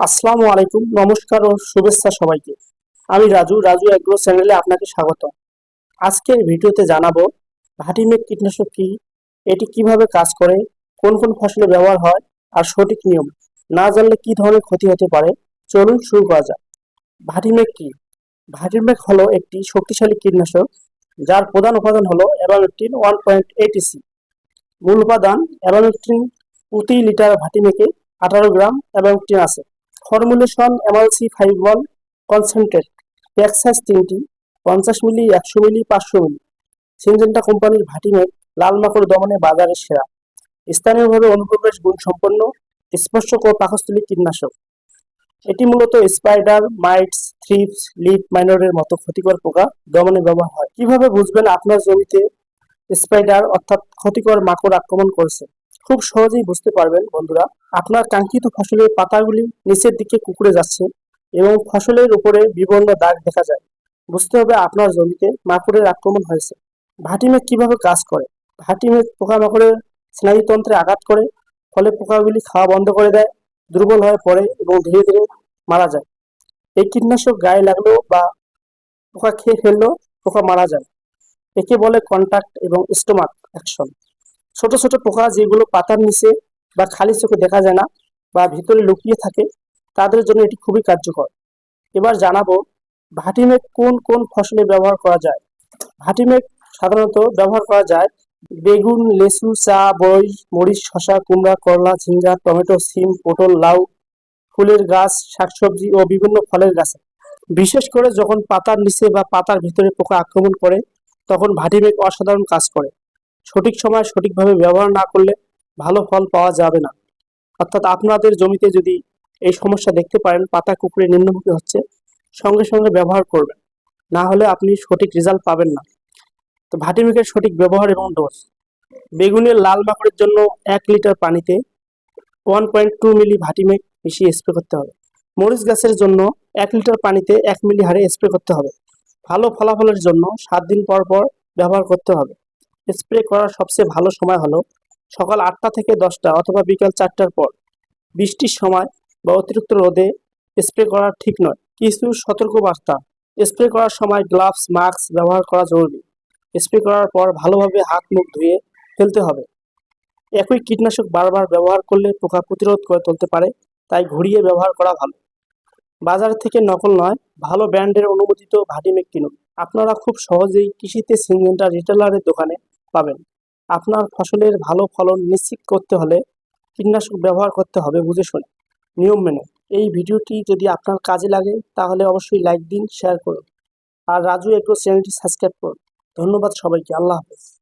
আসসালামু আলাইকুম, নমস্কার ও শুভেচ্ছা সবাইকে। আমি রাজু রাজু এগ্রো চ্যানেলে আপনাকে স্বাগত। আজকের ভিডিওতে জানাব ভাটিমেক কীটনাশক কী, এটি কীভাবে কাজ করে, কোন কোন ফসলে ব্যবহার হয়, আর সঠিক নিয়ম। না জানলে কি ধরনের ক্ষতি হতে পারে, চলুন শুরু করা যাক। ভাটিমেক কী? ভাটিমেক হলো একটি শক্তিশালী কীটনাশক, যার প্রধান উপাদান হলো abamectin one point eight C. মূল উপাদান অ্যাবামেকটিন প্রতি লিটার ভাটিমেকে আঠারো গ্রাম অ্যাবামেকটিন আছে। Formulation এমআলসি five one concentrate pack size তিনটি, পঞ্চাশ মিলি, একশো মিলি, পাঁচশো মিলি। সিনজেন্টা কোম্পানির ভাটিমেক লাল মাকড় দমনে বাজারে সেরা। স্থানীয়ভাবে অনুপ্রবেশ গুণ সম্পন্ন, স্পর্শক ও পাকস্থলী কীটনাশক। এটি মূলত স্পাইডার মাইটস থ্রিপস লিড মাইনরের মতো ক্ষতিকর পোকা দমনে ব্যবহার হয়। কীভাবে বুঝবেন আপনার জমিতে স্পাইডার অর্থাৎ ক্ষতিকর মাকড় আক্রমণ করেছে? খুব সহজেই বুঝতে পারবেন, বন্ধুরা। আপনার কাঙ্ক্ষিত ফসলের পাতাগুলি নিচের দিকে কুকুরে যাচ্ছে এবং ফসলের উপরে বিবর্ণ দাগ দেখা যায়। বুঝতে হবে আপনার জমিতে মাকড়ের আক্রমণ হয়েছে। ভাটিমেঘ কীভাবে কাজ করে? ভাটিমেঘ পোকামাকড়ের স্নায়ুতন্ত্রে আঘাত করে, ফলে পোকাগুলি খাওয়া বন্ধ করে দেয়, দুর্বল হয়ে পড়ে এবং ধীরে ধীরে মারা যায়। এই কীটনাশক গায়ে লাগলেও বা পোকা খেয়ে ফেললেও পোকা মারা যায়। একে বলে কন্টাক্ট এবং স্টোমাক অ্যাকশন ছোট ছোট পোকা যেগুলো পাতার নিচে বা খালি চোখে দেখা যায় না বা ভিতরে লুকিয়ে থাকে, তাদের জন্য এটি খুবই কার্যকর। এবার জানাব ভাটিমেঘ কোন কোন ফসলে ব্যবহার করা যায়? ভাটিমেঘ সাধারণত ব্যবহার করা যায় বেগুন, লেসু, চা বই মরিচ শশা কুমড়া, করলা, ঝিঙ্গা, টমেটো, সিম, পটল, লাউ, ফুলের গাছ, শাকসবজি ও বিভিন্ন ফলের গাছে। বিশেষ করে যখন পাতার নিচে বা পাতার ভিতরে পোকা আক্রমণ করে, তখন ভাটিমেঘ অসাধারণ কাজ করে। সঠিক সময় সঠিকভাবে ব্যবহার না করলে ভালো ফল পাওয়া যাবে না। অর্থাৎ আপনাদের জমিতে যদি এই সমস্যা দেখতে পারেন, পাতা কুকুরে নিম্নমুখী হচ্ছে, সঙ্গে সঙ্গে ব্যবহার করবেন। না হলে আপনি সঠিক রেজাল্ট পাবেন না। তো ভাটিমেঘের সঠিক ব্যবহার এবং ডোজ। বেগুনের লাল মাকড়ের জন্য এক লিটার পানিতে ওয়ান পয়েন্ট টু মিলি ভাটিমেঘ মিশিয়ে স্প্রে করতে হবে। মরিচ গাছের জন্য এক লিটার পানিতে এক মিলি হারে স্প্রে করতে হবে। ভালো ফলাফলের জন্য সাত দিন পর পর ব্যবহার করতে হবে। স্প্রে করার সবচেয়ে ভালো সময় হলো সকাল আটটা থেকে দশটা অথবা বিকাল চারটার পর। বৃষ্টির সময় বা অতিরিক্ত রোদে স্প্রে করা ঠিক নয়। কিছু সতর্ক বার্তা স্প্রে করার সময় গ্লাভস মাস্ক ব্যবহার করা জরুরি। স্প্রে করার পর ভালোভাবে হাত মুখ ধুয়ে ফেলতে হবে। একই কীটনাশক বারবার ব্যবহার করলে পোকা প্রতিরোধ করে তুলতে পারে, তাই ঘুরিয়ে ব্যবহার করা ভালো। বাজার থেকে নকল নয়, ভালো ব্র্যান্ডের অনুমোদিত ভাটিমেক কিনুন। আপনারা খুব সহজেই কৃষিতে সিনজেন্টা রিটেলারের দোকানে পাবেন। আপনার ফসলের ভালো ফলন নিশ্চিত করতে হলে কীটনাশক ব্যবহার করতে হবে, বুঝে শুনে। নিয়ম মেনে। এই ভিডিওটি যদি আপনার কাজে লাগে, তাহলে অবশ্যই লাইক দিন শেয়ার করুন। আর রাজু এগ্রো চ্যানেলটি সাবস্ক্রাইব করুন। ধন্যবাদ সবাইকে, আল্লাহ হাফেজ।